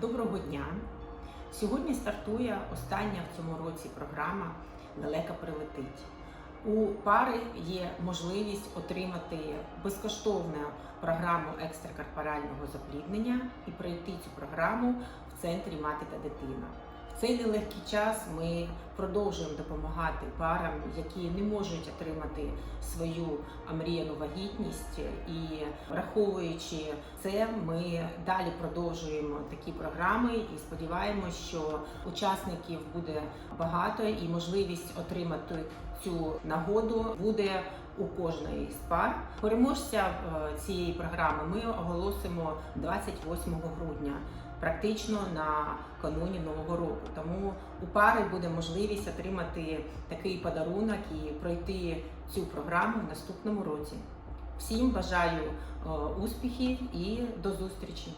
Доброго дня! Сьогодні стартує остання в цьому році програма Далека прилетить. У пари є можливість отримати безкоштовну програму екстракорпорального запліднення і пройти цю програму в центрі мати та дитина. В цей нелегкий час ми продовжуємо допомагати парам, які не можуть отримати свою омріяну вагітність, і враховуючи це, ми далі продовжуємо такі програми і сподіваємось, що учасників буде багато і можливість отримати цю нагоду буде у кожної з пар. Переможця е, цієї програми ми оголосимо 28 грудня. Практично на кануні нового року, тому у пари буде можливість отримати такий подарунок і пройти цю програму в наступному році. Всім бажаю е, успіхів і до зустрічі!